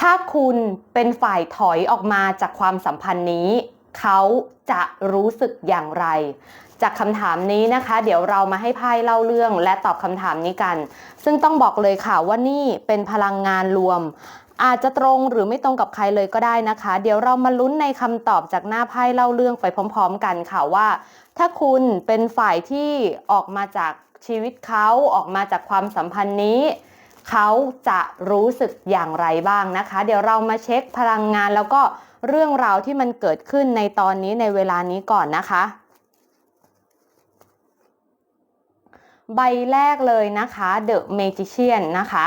ถ้าคุณเป็นฝ่ายถอยออกมาจากความสัมพันธ์นี้ เขาจะรู้สึกอย่างไร จากคำถามนี้นะคะ เดี๋ยวเรามาให้ไพ่เล่าเรื่องและตอบคำถามนี้กัน ซึ่งต้องบอกเลยค่ะว่านี่เป็นพลังงานรวม อาจจะตรงหรือไม่ตรงกับใครเลยก็ได้นะคะ เดี๋ยวเรามาลุ้นในคำตอบจากหน้าไพ่เล่าเรื่องไปพร้อม ๆ กันค่ะว่า ถ้าคุณเป็นฝ่ายที่ออกมาจากชีวิตเขาออกมาจากความสัมพันธ์นี้ เขาจะรู้สึกอย่างไรบ้างนะคะ เดี๋ยวเรามาเช็คพลังงานแล้วก็เรื่องราวที่มันเกิดขึ้นในตอนนี้ในเวลานี้ก่อนนะคะใบแรกเลยนะคะ The Magician นะคะ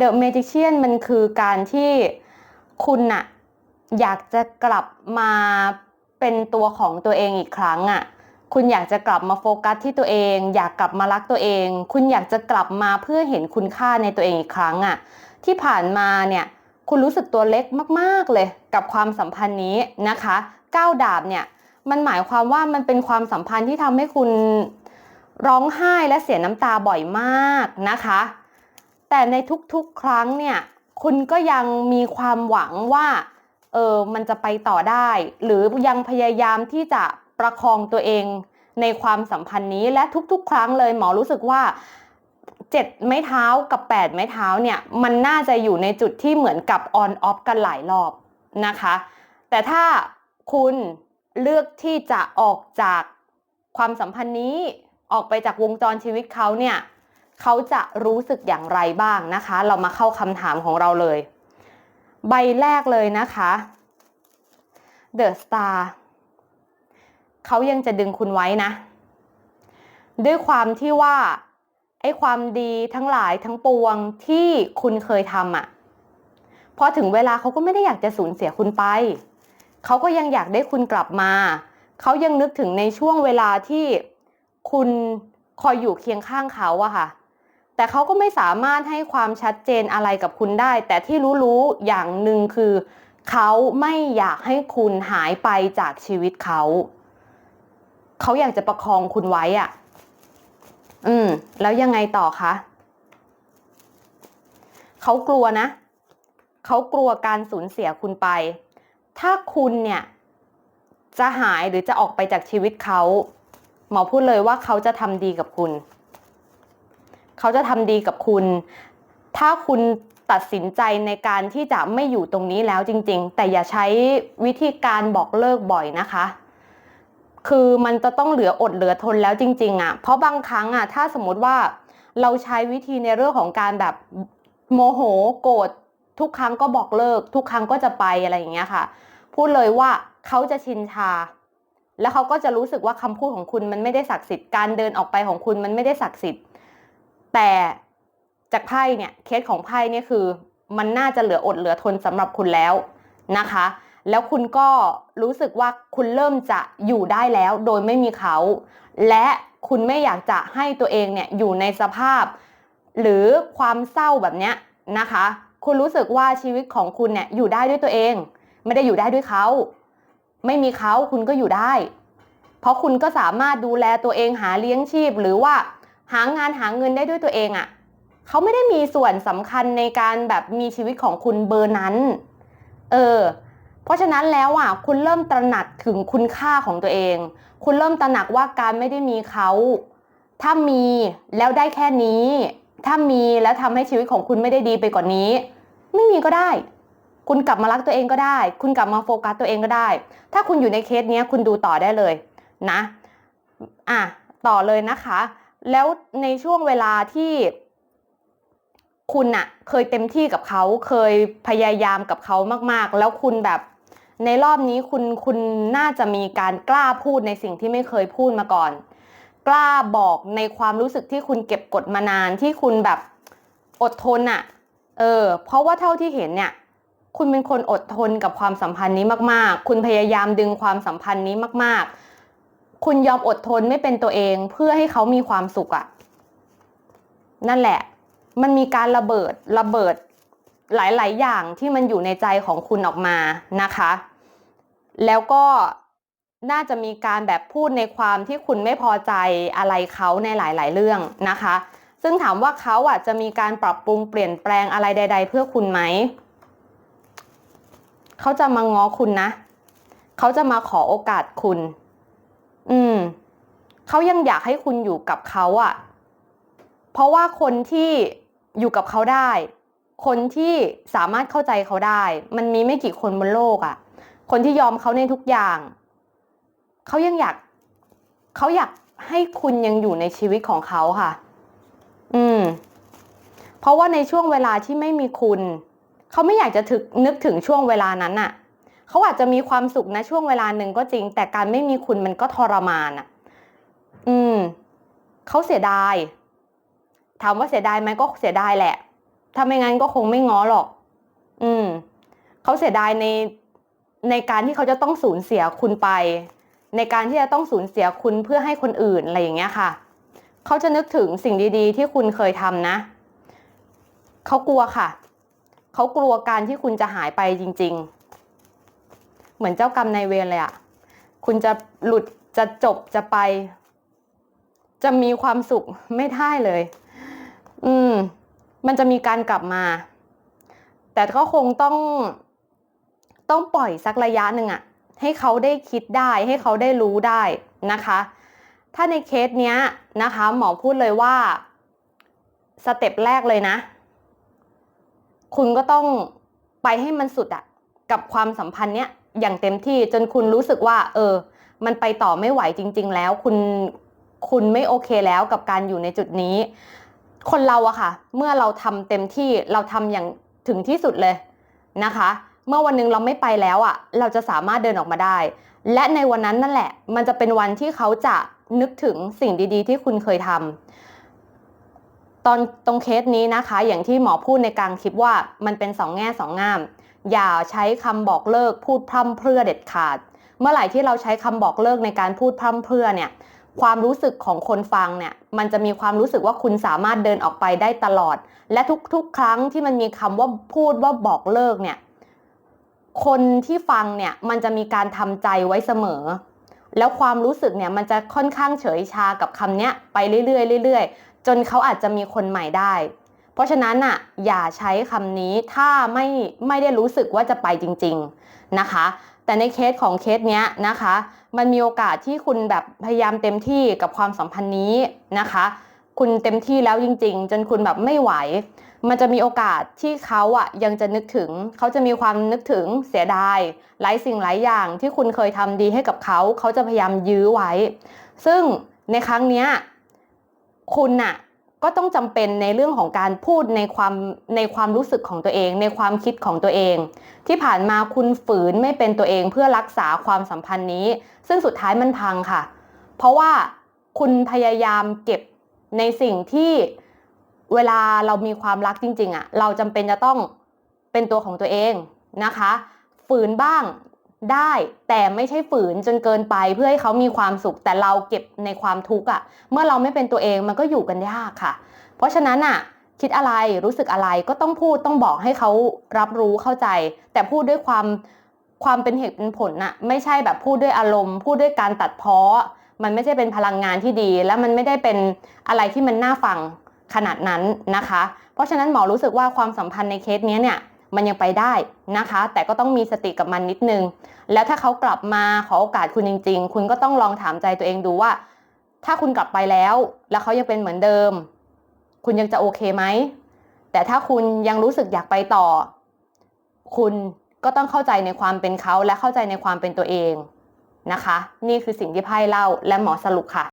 The Magician มันคือการที่คุณน่ะอยากจะกลับมาเป็นตัวของตัวเองอีกครั้งอะ คุณอยากจะกลับมาโฟกัสที่ตัวเอง อยากกลับมารักตัวเอง คุณอยากจะกลับมาเพื่อเห็นคุณค่าในตัวเองอีกครั้งอะที่ผ่านมาเนี่ยคุณรู้สึกตัวเล็กมากๆเลยกับความสัมพันธ์นี้นะคะก้าวดาบเนี่ยมันหมายความว่ามันเป็นความสัมพันธ์ที่ทำให้คุณร้องไห้และเสียน้ำตาบ่อยมากนะคะ แต่ในทุกๆครั้งเนี่ยคุณก็ยังมีความหวังว่าเออมันจะไปต่อได้ หรือยังพยายามที่จะ ประคองตัวเองในความสัมพันธ์นี้และทุกๆ ครั้งเลยหมอรู้สึกว่าเจ็ดไม้เท้ากับแปดไม้เท้าเนี่ยมันน่าจะอยู่ในจุดที่เหมือนกับออนออฟกันหลายรอบนะคะ แต่ถ้าคุณเลือกที่จะออกจากความสัมพันธ์นี้ออกไปจากวงจรชีวิตเขาเนี่ยเขาจะรู้สึกอย่างไรบ้างนะคะ เรามาเข้าคำถามของเราเลย ใบแรกเลยนะคะ The Star เขายังจะดึงคุณไว้นะ ด้วยความที่ว่าไอ้ความดีทั้งหลายทั้งปวงที่คุณเคยทำอะ่ะพอถึงเวลาเขาก็ไม่ได้อยากจะสูญเสียคุณไป เขาก็ยังอยากได้คุณกลับมา เขายังนึกถึงในช่วงเวลาที่คุณคอยอยู่เคียงข้างเขาอะค่ะ แต่เขาก็ไม่สามารถให้ความชัดเจนอะไรกับคุณได้ แต่ที่รู้ๆอย่างหนึ่งคือ เขาไม่อยากให้คุณหายไปจากชีวิตเขา เขาอยากจะประคองคุณไว้อะอืม แล้วยังไงต่อคะเขากลัวนะเขากลัวการสูญเสียคุณไป ถ้าคุณเนี่ย จะหายหรือจะออกไปจากชีวิตเขาหมอพูดเลยว่าเขาจะทำดีกับคุณ เขาจะทำดีกับคุณ ถ้าคุณตัดสินใจในการที่จะไม่อยู่ตรงนี้แล้วจริง ๆ แต่อย่าใช้วิธีการบอกเลิกบ่อยนะคะ คือมันจะต้องเหลืออดเหลือทนแล้วจริงๆอะ่ะ เพราะบางครั้งอะ่ะ ถ้าสมมติว่าเราใช้วิธีในเรื่องของการแบบโมโหโกรธทุกครั้งก็บอกเลิก ทุกครั้งก็จะไปอะไรอย่างเงี้ยค่ะ พูดเลยว่าเขาจะชินชา แล้วเขาก็จะรู้สึกว่าคำพูดของคุณมันไม่ได้ศักดิ์สิทธิ์การเดินออกไปของคุณมันไม่ได้ศักดิ์สิทธิ์แต่จากไพ่เนี่ยเคสของไพ่เนี่ยคือ มันน่าจะเหลืออดเหลือทนสำหรับคุณแล้วนะคะ แล้วคุณก็รู้สึกว่าคุณเริ่มจะอยู่ได้แล้วโดยไม่มีเขา และคุณไม่อยากจะให้ตัวเองเนี่ยอยู่ในสภาพ หรือความเศร้าแบบเนี้ยนะคะ คุณรู้สึกว่าชีวิตของคุณเนี่ยอยู่ได้ด้วยตัวเอง ไม่ได้อยู่ได้ด้วยเขา ไม่มีเขาคุณก็อยู่ได้ เพราะคุณก็สามารถดูแลตัวเองหาเลี้ยงชีพ หรือว่าหางานหาเงินได้ด้วยตัวเองอะ่ะเขาไม่ได้มีส่วนสำคัญในการแบบมีชีวิตของคุณเบอร์นั้น เออ เพราะฉะนั้นแล้วอะคุณเริ่มตระหนักถึงคุณค่าของตัวเอง คุณเริ่มตระหนักว่าการไม่ได้มีเขาถ้ามีแล้วได้แค่นี้ ถ้ามีแล้วทำให้ชีวิตของคุณไม่ได้ดีไปกว่านนี้ ไม่มีก็ได้ คุณกลับมารักตัวเองก็ได้ คุณกลับมาโฟกัสตัวเองก็ได้ ถ้าคุณอยู่ในเคสนี้คุณดูต่อได้เลยนะ อะต่อเลยนะคะ แล้วในช่วงเวลาที่คุณอะเคยเต็มที่กับเขาเคยพยายามกับเขามากๆ แล้วคุณแบบ ในรอบนี้คุณคุณน่าจะมีการกล้าพูดในสิ่งที่ไม่เคยพูดมาก่อน กล้าบอกในความรู้สึกที่คุณเก็บกดมานานที่คุณแบบอดทนอะเออ เพราะว่าเท่าที่เห็นเนี่ย คุณเป็นคนอดทนกับความสัมพันธ์นี้มาก ๆ คุณพยายามดึงความสัมพันธ์นี้มาก ๆ คุณยอมอดทนไม่เป็นตัวเองเพื่อให้เขามีความสุขอะนั่นแหละ มันมีการระเบิดระเบิด หลาย ๆ อย่างที่มันอยู่ในใจของคุณออกมานะคะ แล้วก็น่าจะมีการแบบพูดในความที่คุณไม่พอใจอะไรเขาในหลาย ๆ เรื่องนะคะ ซึ่งถามว่าเขาอะจะมีการปรับปรุงเปลี่ยนแปลงอะไรใด ๆ เพื่อคุณไหม เขาจะมาง้อคุณนะ เขาจะมาขอโอกาสคุณ อืม เขายังอยากให้คุณอยู่กับเขาอะเพราะว่าคนที่อยู่กับเขาได้ คนที่สามารถเข้าใจเขาได้ มันมีไม่กี่คนบนโลกอะคนที่ยอมเขาในทุกอย่าง เขายังอยาก เขาอยากให้คุณยังอยู่ในชีวิตของเขาค่ะ อืม เพราะว่าในช่วงเวลาที่ไม่มีคุณ เขาไม่อยากจะถึกนึกถึงช่วงเวลานั้นน่ะ เขาอาจจะมีความสุขนะช่วงเวลาหนึ่งก็จริง แต่การไม่มีคุณมันก็ทรมานอะ อืม เขาเสียดาย ถามว่าเสียดายไหมก็เสียดายแหละ ถ้าไม่งั้นก็คงไม่ง้อหรอก อืม เขาเสียดายในในการที่เขาจะต้องสูญเสียคุณไป ในการที่จะต้องสูญเสียคุณเพื่อให้คนอื่นอะไรอย่างเงี้ยค่ะ เขาจะนึกถึงสิ่งดี ๆ ที่คุณเคยทำนะ เขากลัวค่ะ เขากลัวการที่คุณจะหายไปจริง ๆ เหมือนเจ้ากรรมนายเวรเลยอะคุณจะหลุดจะจบจะไป จะมีความสุขไม่ได้เลย อืม มันจะมีการกลับมา แต่ก็คงต้องต้องปล่อยสักระยะหนึ่งอะให้เขาได้คิดได้ให้เขาได้รู้ได้นะคะ ถ้าในเคสเนี้ยนะคะหมอพูดเลยว่าสเต็ปแรกเลยนะ คุณก็ต้องไปให้มันสุดอะกับความสัมพันธ์เนี้ยอย่างเต็มที่จนคุณรู้สึกว่า เออ มันไปต่อไม่ไหวจริง ๆ แล้ว คุณคุณไม่โอเคแล้วกับการอยู่ในจุดนี้ คนเราอะค่ะ เมื่อเราทำเต็มที่เราทำอย่างถึงที่สุดเลยนะคะ เมื่อวันนึงเราไม่ไปแล้วอะเราจะสามารถเดินออกมาได้ และในวันนั้นนั่นแหละ มันจะเป็นวันที่เขาจะนึกถึงสิ่งดีๆ ที่คุณเคยทำตอนตรงเคสนี้นะคะ อย่างที่หมอพูดในกลางคลิปว่ามันเป็นสองแง่สองงาม อย่าใช้คำบอกเลิกพูดพร่ำเพรื่อเด็ดขาด เมื่อไหร่ที่เราใช้คำบอกเลิกในการพูดพร่ำเพรื่อเนี่ย ความรู้สึกของคนฟังเนี่ย มันจะมีความรู้สึกว่าคุณสามารถเดินออกไปได้ตลอด และทุกๆ ครั้งที่มันมีคำว่าพูดว่าบอกเลิกเนี่ย คนที่ฟังเนี่ยมันจะมีการทำใจไว้เสมอ แล้วความรู้สึกเนี่ยมันจะค่อนข้างเฉยชากับคำเนี้ยไปเรื่อยๆเรื่อยๆ จนเขาอาจจะมีคนใหม่ได้ เพราะฉะนั้นอะอย่าใช้คำนี้ถ้าไม่ไม่ได้รู้สึกว่าจะไปจริง ๆนะคะ แต่ในเคสของเคสเนี้ยนะคะ มันมีโอกาสที่คุณแบบพยายามเต็มที่กับความสัมพันธ์นี้นะคะ คุณเต็มที่แล้วจริง ๆ จนคุณแบบไม่ไหว มันจะมีโอกาสที่เขาอะยังจะนึกถึง เขาจะมีความนึกถึงเสียดายหลายสิ่งหลายอย่างที่คุณเคยทำดีให้กับเขา เขาจะพยายามยื้อไว้ ซึ่งในครั้งเนี้ยคุณน่ะ ก็ต้องจำเป็นในเรื่องของการพูดในความในความรู้สึกของตัวเอง ในความคิดของตัวเอง ที่ผ่านมาคุณฝืนไม่เป็นตัวเองเพื่อรักษาความสัมพันธ์นี้ ซึ่งสุดท้ายมันพังค่ะ เพราะว่าคุณพยายามเก็บในสิ่งที่เวลาเรามีความรักจริงๆอะ่ะเราจำเป็นจะต้องเป็นตัวของตัวเองนะคะ ฝืนบ้าง ได้แต่ไม่ใช่ฝืนจนเกินไปเพื่อให้เขามีความสุข แต่เราเก็บในความทุกข์อะ่ะเมื่อเราไม่เป็นตัวเองมันก็อยู่กันยากค่ะ เพราะฉะนั้นอะคิดอะไรรู้สึกอะไรก็ต้องพูดต้องบอกให้เขารับรู้เข้าใจ แต่พูดด้วยความความเป็นเหตุเป็นผลน่ะไม่ใช่แบบพูดด้วยอารมณ์ พูดด้วยการตัดเพ้อมันไม่ใช่เป็นพลังงานที่ดี และมันไม่ได้เป็นอะไรที่มันน่าฟังขนาดนั้นนะคะ เพราะฉะนั้นหมอรู้สึกว่าความสัมพันธ์ในเคสนี้เนี่ย มันยังไปได้นะคะ แต่ก็ต้องมีสติกับมันนิดนึง แล้วถ้าเขากลับมาขอโอกาสคุณจริง ๆ คุณก็ต้องลองถามใจตัวเองดูว่า ถ้าคุณกลับไปแล้ว แล้วเขายังเป็นเหมือนเดิม คุณยังจะโอเคไหมแต่ถ้าคุณยังรู้สึกอยากไปต่อ คุณก็ต้องเข้าใจในความเป็นเขาและเข้าใจในความเป็นตัวเองนะคะ นี่คือสิ่งที่ไพ่เล่าและหมอสรุปค่ะ